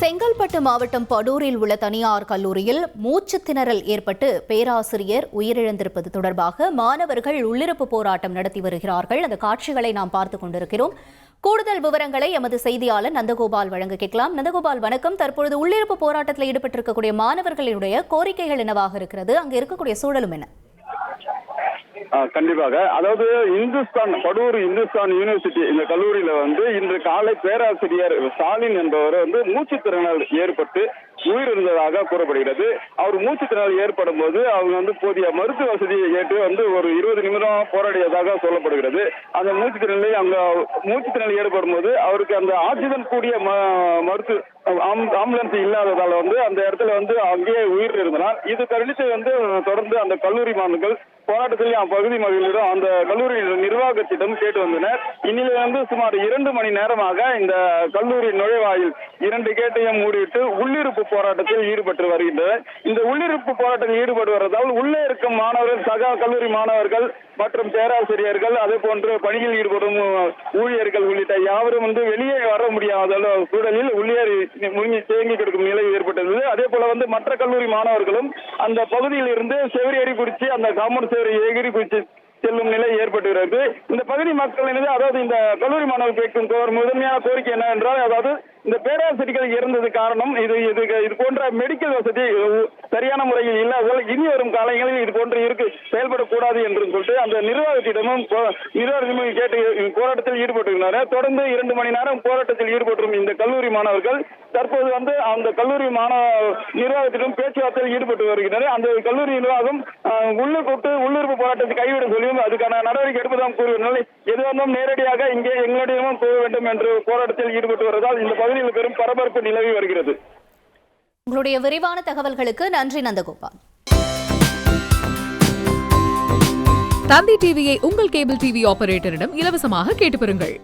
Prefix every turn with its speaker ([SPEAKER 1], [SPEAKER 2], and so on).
[SPEAKER 1] செங்கல்பட்டு மாவட்டம் படூரில் உள்ள தனியார் கல்லூரியில் மூச்சுத்திணறல் ஏற்பட்டு பேராசிரியர் உயிரிழந்திருப்பது தொடர்பாக மாணவர்கள் உள்ளிருப்பு போராட்டம் நடத்தி வருகிறார்கள். அந்த காட்சிகளை நாம் பார்த்துக் கொண்டிருக்கிறோம். கூடுதல் விவரங்களை எமது செய்தியாளர் நந்தகோபால் வழங்க கேட்கலாம். நந்தகோபால் வணக்கம். தற்பொழுது உள்ளிருப்பு போராட்டத்தில் ஈடுபட்டிருக்கக்கூடிய மாணவர்களினுடைய கோரிக்கைகள் என்னவாக இருக்கிறது? அங்கு இருக்கக்கூடிய சூழலும் என்ன?
[SPEAKER 2] கண்டிப்பாக. அதாவது இந்துஸ்தான் படூர் இந்துஸ்தான் யூனிவர்சிட்டி இந்த கல்லூரியில வந்து இன்று காலை பேராசிரியர் ஸ்டாலின் என்பவர் வந்து மூச்சுத்திறனால் ஏற்பட்டு உயிரிழந்ததாக கூறப்படுகிறது. அவர் மூச்சுத்திறனால் ஏற்படும் போது அவங்க வந்து போதிய மருத்துவ வசதியை ஏற்று வந்து ஒரு இருபது நிமிடம் போராடியதாக சொல்லப்படுகிறது. அந்த மூச்சுத்திறனை அங்க மூச்சுத்திறனால் ஏற்படும் போது அவருக்கு அந்த ஆக்சிஜன் கூடிய ம- மருத்துவ ஆம்- ஆம்புலன்ஸ் இல்லாததால வந்து அந்த இடத்துல வந்து அங்கேயே உயிர் இருந்தனர் இது கருத்து வந்து தொடர்ந்து அந்த கல்லூரி மாணவர்கள் போராட்டத்தில் அப்பகுதி மக்களிடம் அந்த கல்லூரி நிர்வாகத்திடம் கேட்டு வந்தனர். இன்னிலிருந்து சுமார் இரண்டு மணி நேரமாக இந்த கல்லூரி நுழைவாயில் இரண்டு கேட்டையும் மூடிவிட்டு உள்ளிருப்பு போராட்டத்தில் ஈடுபட்டு வருகின்றனர். இந்த உள்ளிருப்பு போராட்டத்தில் ஈடுபடுவதால் உள்ளே இருக்கும் மாணவர்கள் சக கல்லூரி மாணவர்கள் மற்றும் பேராசிரியர்கள் அதே போன்று பணியில் ஈடுபடும் ஊழியர்கள் உள்ளிட்ட யாவரும் வந்து வெளியே வர முடியாத சூழலில் உள்ளே முழுங்கி தேங்கி கிடக்கும் நிலை ஏற்பட்டது அதே போல வந்து மற்ற கல்லூரி மாணவர்களும் அந்த பகுதியில் இருந்து செவிரி குறிச்சி அந்த காமௌண்ட் செவரி எகிரி குறிச்சி செல்லும் நிலை ஏற்பட்டுகிறது இந்த பகுதி மக்களினது அதாவது இந்த கல்லூரி மாணவர் கேட்கும் முதன்மையான கோரிக்கை என்னவென்றால் அதாவது இந்த பேராசிரியர்கள் இறந்தது காரணம் இது இது இது போன்ற மெடிக்கல் வசதி சரியான முறையில் இல்லாததால் இனி வரும் காலங்களில் இது போன்று இருக்கு செயல்படக்கூடாது என்று சொல்லிட்டு அந்த நிர்வாகத்திடமும் நிர்வாகத்திடமும் கேட்டு போராட்டத்தில் ஈடுபட்டிருந்தனர் தொடர்ந்து இரண்டு மணி நேரம் போராட்டத்தில் ஈடுபட்டிருக்கும் இந்த கல்லூரி மாணவர்கள் தற்போது வந்து அந்த கல்லூரி மாணவ நிர்வாகத்திடம் பேச்சுவார்த்தையில் ஈடுபட்டு வருகின்றனர். அந்த கல்லூரி நிர்வாகம் அஹ், உள்ளே கூட்டு உள்ளிருப்பு போராட்டத்தை கைவிட சொல்லியும் அதுக்கான நடவடிக்கை எடுப்பதாம் கூறுவதனால் எது வந்தாலும் நேரடியாக இங்கே எங்களிடமும் போக வேண்டும் என்று போராட்டத்தில் ஈடுபட்டு வருவதால் இந்த பகுதியில் பெரும் பரபரப்பு நிலவி வருகிறது.
[SPEAKER 1] உங்களுடைய விரிவான தகவல்களுக்கு நன்றி நந்தகோபால்.
[SPEAKER 3] தந்தி டிவியை உங்கள் கேபிள் டிவி ஆபரேட்டரிடம் இலவசமாக கேட்டு பெறுங்கள்.